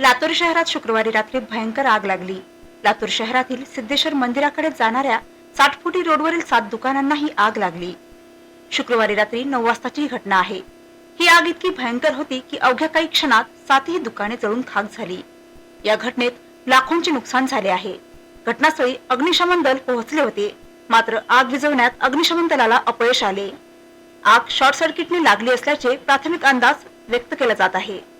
लातूर शहरात शुक्रवारी रात्री भयंकर आग लागली. लातूर शहरातील सिद्धेश्वर मंदिराकडे जाणाऱ्या साठ फुटी रोडवरील सात दुकानांनाही आग लागली. शुक्रवारी रात्री नऊ वाजताची ही घटना आहे. ही आग इतकी भयंकर होती की अवघ्या काही क्षणात सातही दुकाने जळून खाक झाली. या घटनेत लाखोंचे नुकसान झाले आहे. घटनास्थळी अग्निशमन दल पोहोचले होते. मात्र आग विझवण्यात अग्निशमन दलाला अपयश आले. आग शॉर्ट सर्किटने लागली असल्याचे प्राथमिक अंदाज व्यक्त केला जात आहे.